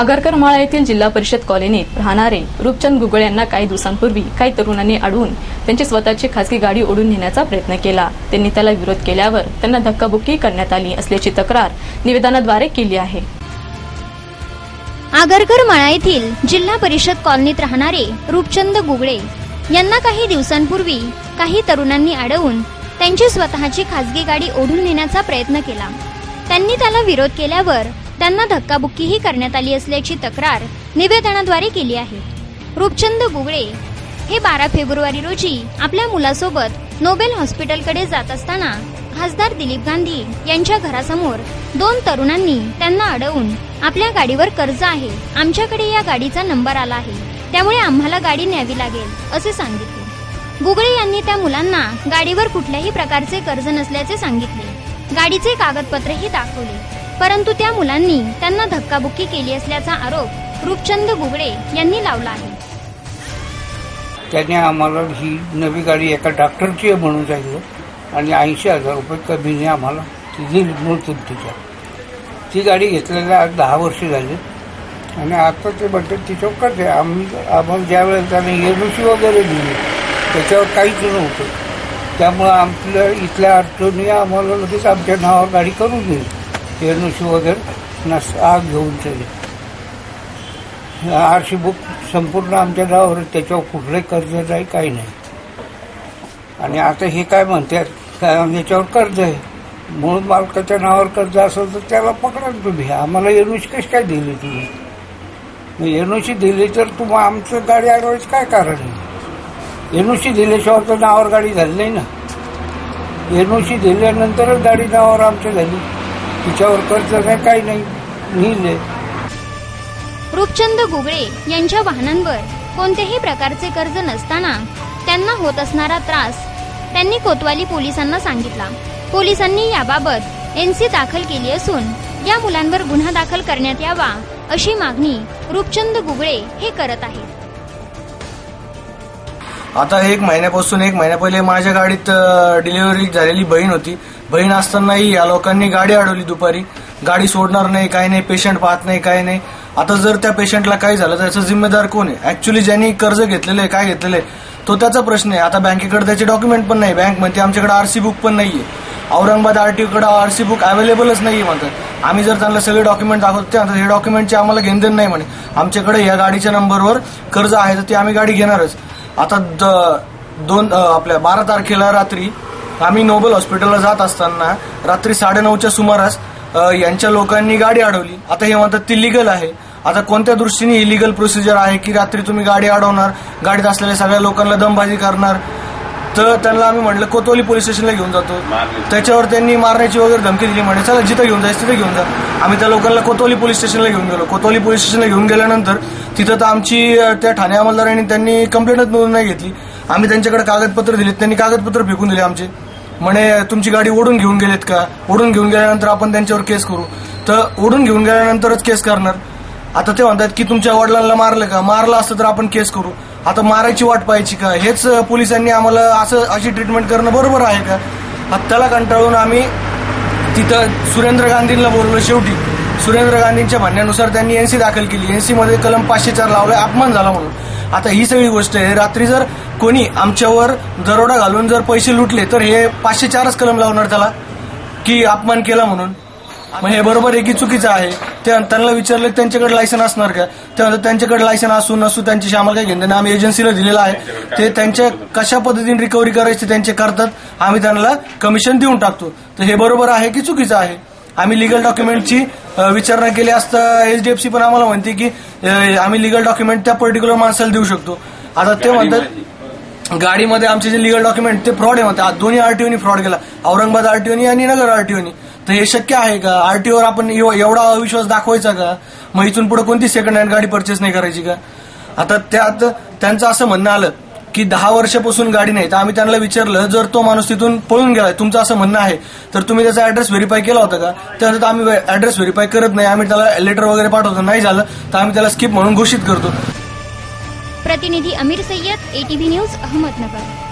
आगरकर माळा येथील जिल्हा परिषद कॉलनीत राहणारे रूपचंद गुगळ यांना काही दिवसांपूर्वी काही तरुणांनी अडवून त्यांची स्वतःची खासगी गाडी ओढून नेण्याचा प्रयत्न केला. त्यांनी त्याला विरोध केल्यावर त्यांना धक्काबुक्की करण्यात आली असल्याची तक्रार निवेदनाद्वारे केली आहे. आगरकर माळा येथील जिल्हा परिषद कॉलनीत राहणारे रूपचंद गुगळे यांना काही दिवसांपूर्वी काही तरुणांनी अडवून त्यांची स्वतःची खासगी गाडी ओढून नेण्याचा प्रयत्न केला. त्यांनी त्याला विरोध केल्यावर त्यांना धक्काबुक्कीही करण्यात आली असल्याची तक्रार निवेदनाद्वारे केली आहे. रूपचंद गुगळे हे बारा फेब्रुवारी रोजी आपल्या मुलासोबत नोबेल हॉस्पिटलकडे जात असताना खासदार दिलीप गांधी यांच्या घरासमोर दोन तरुणांनी त्यांना अडवून आपल्या गाडीवर कर्ज आहे. आमच्याकडे या गाडीचा नंबर आला आहे. त्यामुळे आम्हाला गाडी न्यावी लागेल असे सांगितले. गुगळे यांनी त्या मुलांना गाडीवर कुठल्याही प्रकारचे कर्ज नसल्याचे सांगितले. गाडीचे कागदपत्रही दाखवले. परंतु त्या मुलांनी त्यांना धक्काबुक्की केली असल्याचा आरोप रूपचंद घुगडे यांनी लावला आहे. त्याने आम्हाला ही नवी गाडी एका डॉक्टरची आहे म्हणून सांगितलं. आणि ऐंशी हजार रुपये कमीने आम्हाला दिली मूळ किमतीच्या. ती गाडी घेतलेल्या आज दहा वर्ष झाली. आणि आता ते म्हणतात तिच्यावर आहे. आम्ही आम्हाला ज्या वेळेला त्याने एनओसी वगैरे दिली त्याच्यावर काहीच नव्हतं. त्यामुळं आपल्या इथल्या अडचणी आम्हाला लगेच आमच्या नावावर गाडी करून दिली. एनओसी वगैरे नस आग घेऊन चले आरशी बुक संपूर्ण आमच्या नावावर त्याच्यावर कुठलंही कर्ज नाही काही नाही. आणि आता हे काय म्हणतात काय याच्यावर कर्ज आहे. म्हणून मालकाच्या नावावर कर्ज असेल तर त्याला पकडा तुम्ही. आम्हाला एनओसी कशी काय दिली तुम्ही? एनओसी दिली तर तुम्हाला आमचं गाडी अडवायचं काय कारण आहे? एनओसी दिल्याशिवाय तर नावावर गाडी झाली नाही ना. एनओसी दिल्यानंतरच गाडी नावावर आमच्या झाली. तिच्यावर कर्ज नाही काही नाही. लिहिले रूपचंद गुगळे यांच्या वाहनांवर कोणत्याही प्रकारचे कर्ज नसताना त्यांना होत असणारा त्रास त्यांनी कोतवाली पोलिसांना सांगितला. पोलिसांनी याबाबत एनसी दाखल केली असून या मुलांवर गुन्हा दाखल करण्यात यावा अशी मागणी रूपचंद गुगळे हे करत आहेत. आता एक महिन्यापासून एक महिन्या पहिले माझ्या गाडीत डिलिव्हरी झालेली बहीण होती. बहीण असतानाही या लोकांनी गाडी अडवली दुपारी. गाडी सोडणार नाही काही नाही पेशंट पाहत नाही काही नाही. आता जर त्या पेशंटला काही झालं त्याचा जिम्मेदार कोण आहे? ऍक्च्युली ज्यांनी कर्ज घेतलेलं आहे काय घेतलेलं आहे तो त्याचा प्रश्न आहे. आता बँकेकडे त्याचे डॉक्युमेंट पण नाही बँक म्हणते आमच्याकडे आरसी बुक पण नाहीये. औरंगाबाद आरटीओकडे आरसी बुक अवेलेबलच नाही म्हणतात आम्ही जर त्यांना सगळे डॉक्युमेंट दाखवतो आता हे डॉक्युमेंटचे आम्हाला घेणदेण नाही म्हणे. आमच्याकडे या गाडीच्या नंबरवर कर्ज आहे तर ते आम्ही गाडी घेणारच. आता द- दोन आपल्या बारा तारखेला रात्री आम्ही नोबल हॉस्पिटलला जात असताना रात्री साडेनऊच्या सुमारास यांच्या लोकांनी गाडी अडवली. आता हे म्हणतात ती लिगल आहे. आता कोणत्या दृष्टीने ही लिगल प्रोसिजर आहे की रात्री तुम्ही गाडी अडवणार गाडीत असलेल्या सगळ्या लोकांना दमबाजी करणार? तर त्यांना आम्ही म्हटलं कोतवाली पोलीस स्टेशनला घेऊन जातो. त्याच्यावर त्यांनी मारण्याची वगैरे धमकी दिली. म्हणे चला जिथं घेऊन जायचं तिथे घेऊन जा. आम्ही त्या लोकांना कोतवाली पोलीस स्टेशनला घेऊन गेलो. कोतवाली पोलीस स्टेशनला घेऊन गेल्यानंतर तिथं तर आमची त्या ठाणे अंमलदारांनी त्यांनी कंप्लेंटच नोंद नाही घेतली. आम्ही त्यांच्याकडे कागदपत्र दिलेत. त्यांनी कागदपत्र फेकून दिले आमचे. म्हणे तुमची गाडी ओढून घेऊन गेलेत का? ओढून घेऊन गेल्यानंतर आपण त्यांच्यावर केस करू. तर ओढून घेऊन गेल्यानंतरच केस करणार. आता ते म्हणतात की तुमच्या वडिलांना मारलं का? मारलं असतं तर आपण केस करू. आता मारायची वाट पाहायची का? हेच पोलिसांनी आम्हाला असं अशी ट्रीटमेंट करणं बरोबर आहे का? आता त्याला कंटाळून आम्ही तिथं सुरेंद्र गांधींना बोललो शेवटी. सुरेंद्र गांधींच्या म्हणण्यानुसार त्यांनी एनसी दाखल केली. एनसीमध्ये कलम पाचशे चार लावलं अपमान झाला म्हणून. आता ही सगळी गोष्ट आहे. रात्री जर कोणी आमच्यावर दरोडा घालून जर पैसे लुटले तर हे पाचशे चारच कलम लावणार त्याला? की अपमान केला म्हणून? मग हे बरोबर आहे की चुकीचं आहे? त्यांना विचारलं त्यांच्याकडे लायसन असणार का? त्यानंतर त्यांच्याकडे लायसन असू नसू त्यांच्याशी आम्हाला काही घेणं आम्ही एजन्सीला दिलेलं आहे. ते त्यांच्या कशा पद्धतीने रिकव्हरी करायची त्यांचे करतात. आम्ही त्यांना कमिशन देऊन टाकतो. तर हे बरोबर आहे की चुकीचं आहे? आम्ही लिगल डॉक्युमेंटची विचारणा केली असता एचडीएफसी पण आम्हाला म्हणते की आम्ही लिगल डॉक्युमेंट त्या पर्टिक्युलर माणसाला देऊ शकतो. आता ते म्हणतात गाडीमध्ये आमचे जे लिगल डॉक्युमेंट ते फ्रॉड आहे म्हणतात. दोन्ही आरटीओनी फ्रॉड केला. औरंगाबाद आरटीओनी आणि नगर आरटीओनी तर हे शक्य आहे का? आरटीओवर आपण एव- एवढा अविश्वास दाखवायचा का? मग इथून पुढे कोणती सेकंड हँड गाडी परचेस नाही करायची का? आता त्यात त्यांचं असं म्हणणं आलं. की दहा वर्षापासून गाडी नाही. तर आम्ही त्यांना विचारलं जर तो माणूस तिथून पळून गेलाय तुमचं असं म्हणणं आहे तर तुम्ही त्याचा ऍड्रेस व्हेरीफाय केला होता का? त्यानंतर आम्ही ऍड्रेस व्हेरीफाय करत नाही. आम्ही त्याला लेटर वगैरे पाठवतो. नाही झालं तर आम्ही त्याला स्किप म्हणून घोषित करतो. प्रतिनिधी अमीर सय्यद एटीव्ही न्यूज अहमदनगर.